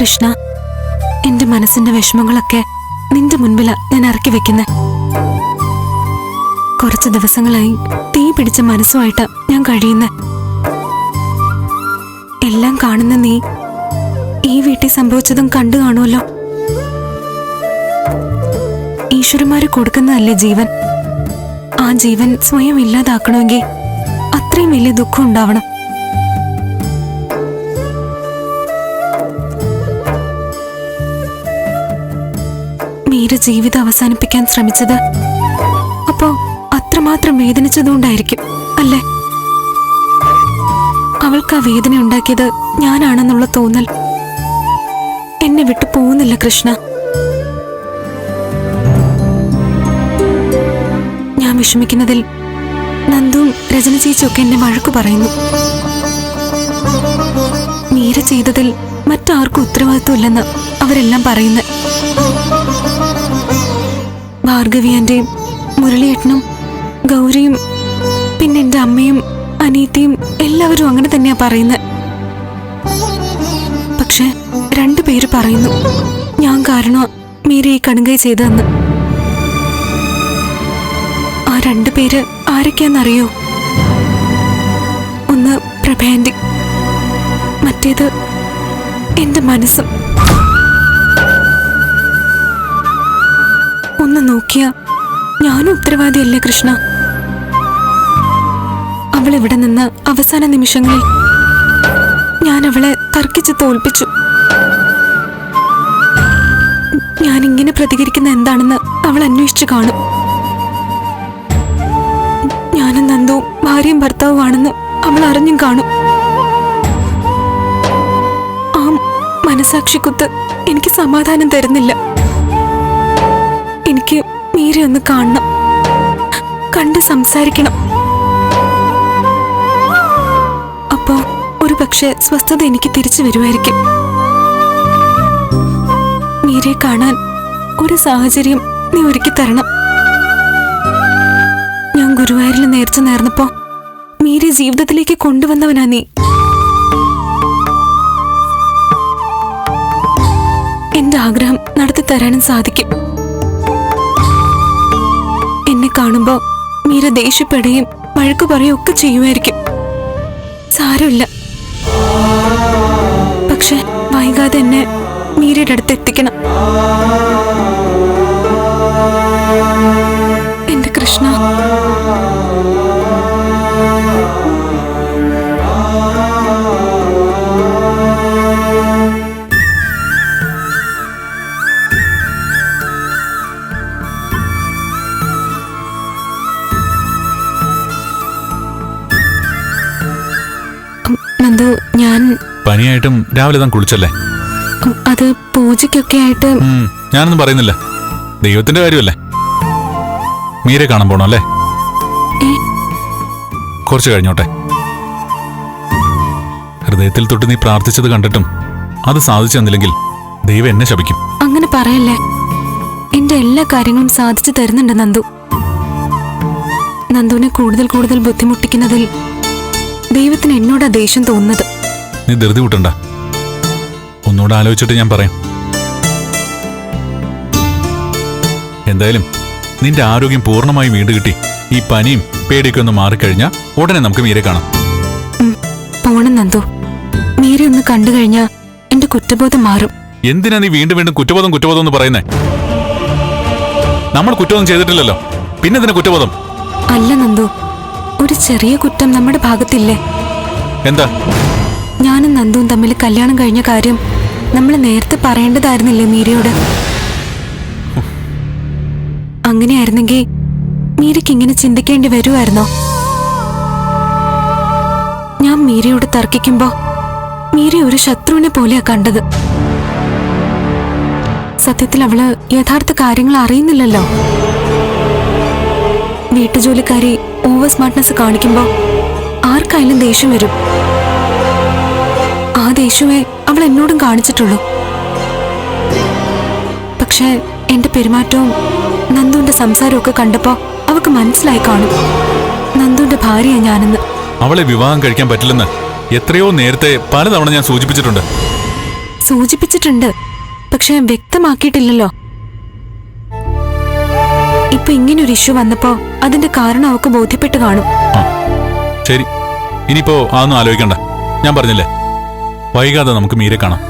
കൃഷ്ണ എന്റെ മനസ്സിന്റെ വിഷമങ്ങളൊക്കെ നിന്റെ മുൻപിലാ ഞാൻ ഇറക്കി വെക്കുന്നെ. കുറച്ച് ദിവസങ്ങളായി തീ പിടിച്ച മനസ്സുമായിട്ട് ഞാൻ കഴിയുന്ന. എല്ലാം കാണുന്ന നീ ഈ വീട്ടിൽ സംഭവിച്ചതും കണ്ടു കാണുമല്ലോ ഈശ്വരന്മാര് കൊടുക്കുന്നതല്ലേ ജീവൻ? ആ ജീവൻ സ്വയം ഇല്ലാതാക്കണമെങ്കിൽ അത്രയും വലിയ ദുഃഖം ഉണ്ടാവണം. മീര ജീവിതം അവസാനിപ്പിക്കാൻ ശ്രമിച്ചത്. അപ്പോ അത്രമാത്രം വേദനിച്ചതുകൊണ്ടായിരിക്കും അല്ലേ? അവൾക്ക് ആ വേദന ഉണ്ടാക്കിയത് ഞാനാണെന്നുള്ള തോന്നൽ എന്നെ വിട്ടു പോകുന്നില്ല കൃഷ്ണ. ഞാൻ വിഷമിക്കുന്നതിൽ നന്ദുവും രചന ചേച്ചിയൊക്കെ എന്നെ വഴക്കു പറയുന്നു. മീര ചെയ്തതിൽ മറ്റാർക്കും ഉത്തരവാദിത്വമില്ലെന്ന് അവരെല്ലാം പറയുന്നു ഭാർഗവിയാന്റെയും മുരളിയേട്ടനും ഗൗരിയും പിന്നെ എന്റെ അമ്മയും അനീത്തിയും എല്ലാവരും അങ്ങനെ തന്നെയാ പറയുന്നത് പക്ഷെ രണ്ടു പേര് പറയുന്നു ഞാൻ കാരണം മീര ഈ കടുങ്കൈ ചെയ്തതെന്ന്. ആ രണ്ടു പേര് ആരൊക്കെയാന്നറിയോ? ഒന്ന് പ്രഭയാന്റി മറ്റേത് എന്റെ മനസ്സും. ഒന്ന് നോക്കിയ ഞാനും ഉത്തരവാദിയല്ലേ കൃഷ്ണ? അവൾ ഇവിടെ നിന്ന് അവസാന നിമിഷങ്ങളിൽ ഞാൻ അവളെ തർക്കിച്ച് തോൽപ്പിച്ചു. ഞാൻ ഇങ്ങനെ പ്രതികരിക്കുന്ന എന്താണെന്ന് അവൾ അന്വേഷിച്ചു കാണും. ഞാനും നന്ദുവും ഭാര്യയും ഭർത്താവുമാണെന്ന് അവൾ അറിഞ്ഞും കാണും. ആ മനസാക്ഷിക്കുത്ത് എനിക്ക് സമാധാനം തരുന്നില്ല. മീരെ ഒന്ന് കാണണം. കണ്ട് സംസാരിക്കണം. അപ്പോ ഒരു പക്ഷേ സ്വസ്ഥത എനിക്ക് തിരിച്ചു വരുമായിരിക്കും. മീരെ കാണാൻ ഒരു സാഹചര്യം നീ ഒരുക്കി തരണം. ഞാൻ ഗുരുവായൂരിൽ നേർച്ച നേർന്നപ്പോ മീരെ ജീവിതത്തിലേക്ക് കൊണ്ടുവന്നവനാ നീ. എന്റെ ആഗ്രഹം നടത്തി തരാനും സാധിക്കും. കാണുമ്പോ മീര ദേഷ്യപ്പെടുകയും വഴക്കു പറയുകയും ഒക്കെ ചെയ്യുമായിരിക്കും. സാരമില്ല. പക്ഷെ വൈകാതെ എന്നെ മീരയുടെ അടുത്ത് എത്തിക്കണം. എന്റെ കൃഷ്ണ. പനിയായിട്ടും രാവിലെ താൻ കുളിച്ചല്ലേ? അത് പൂജയ്ക്കൊക്കെ ആയിട്ട് ഉം, ഞാനൊന്നും പറയുന്നില്ല. ദൈവത്തിന്റെ കാര്യമല്ലേ? മീരെ കാണാൻ പോണോ അല്ലേ? ഏ, കുറച്ച് കഴിഞ്ഞോട്ടെ. ഹൃദയത്തിൽ തൊട്ട് നീ പ്രാർത്ഥിച്ചത് കണ്ടിട്ടും അത് സാധിച്ചു തന്നില്ലെങ്കിൽ ദൈവം എന്നെ ശപിക്കും. അങ്ങനെ പറയല്ലേ. എന്റെ എല്ലാ കാര്യങ്ങളും സാധിച്ചു തരുന്നുണ്ട് നന്ദു. നന്ദുവിനെ കൂടുതൽ കൂടുതൽ ബുദ്ധിമുട്ടിക്കുന്നതിൽ ദൈവത്തിന് എന്നോടാ ദേഷ്യം തോന്നുന്നത്. നീ ധൃതി കൂട്ടണ്ട. ഒന്നുകൂടെ ആലോചിച്ചിട്ട് ഞാൻ പറയാം. എന്തായാലും നിന്റെ ആരോഗ്യം പൂർണമായും വീണ്ടുകിട്ടി ഈ പനിയും പേടിയൊക്കെ ഒന്ന് മാറിക്കഴിഞ്ഞാൽ ഉടനെ നമുക്ക് മീരെ കാണാം. പോണം നന്ദു. മീരെ ഒന്ന് കണ്ടു കഴിഞ്ഞാ എന്റെ കുറ്റബോധം മാറും. എന്തിനാ നീ വീണ്ടും വീണ്ടും കുറ്റബോധം കുറ്റബോധം എന്ന് പറയുന്നേ? നമ്മൾ കുറ്റബോധം ചെയ്തിട്ടില്ലല്ലോ. പിന്നെ ഇതിന് കുറ്റബോധം? അല്ല നന്ദു ഒരു ചെറിയ കുറ്റം നമ്മുടെ ഭാഗത്തില്ലേ? എന്താ? ഞാനും നന്ദുവും തമ്മിൽ കല്യാണം കഴിഞ്ഞ കാര്യം നമ്മൾ നേരത്തെ പറയേണ്ടതായിരുന്നില്ലേ മീരയോട്? അങ്ങനെയായിരുന്നെങ്കിൽ മീരയ്ക്ക് ഇങ്ങനെ ചിന്തിക്കേണ്ടി വരുമായിരുന്നോ ഞാൻ മീരയോട് തർക്കിക്കുമ്പോ മീര ഒരു ശത്രുവിനെ പോലെയാ കണ്ടത്. സത്യത്തിൽ അവൾ യഥാർത്ഥ കാര്യങ്ങൾ അറിയുന്നില്ലല്ലോ. വീട്ടുജോലിക്കാരി ഓവർ സ്മാർട്ട്നെസ് കാണിക്കുമ്പോ ആർക്കായാലും ദേഷ്യം വരും. ആ ദേഷ്യമേ അവൾ എന്നോടും കാണിച്ചിട്ടുള്ളൂ. പക്ഷേ എന്റെ പെരുമാറ്റവും നന്ദുവിന്റെ സംസാരവും ഒക്കെ കണ്ടപ്പോ അവക്ക് മനസ്സിലായി കാണും. നന്ദുവിന്റെ ഭാര്യ ഞാനെന്ന്. അവളെ വിവാഹം കഴിക്കാൻ പറ്റില്ലെന്ന് എത്രയോ നേരത്തെ പലതവണ ഞാൻ സൂചിപ്പിച്ചിട്ടുണ്ട്. സൂചിപ്പിച്ചിട്ടുണ്ട്. പക്ഷെ വ്യക്തമാക്കിയിട്ടില്ലല്ലോ. ഇപ്പൊ ഇങ്ങനെ ഒരു ഇഷ്യൂ വന്നപ്പോ അതിന്റെ കാരണം അവക്ക് ബോധ്യപ്പെട്ട് കാണും. ശരി. ഇനിയിപ്പോ അതൊന്നും ആലോചിക്കണ്ട. ഞാൻ പറഞ്ഞില്ലേ? വൈകാതെ നമുക്ക് മീരെ കാണാം.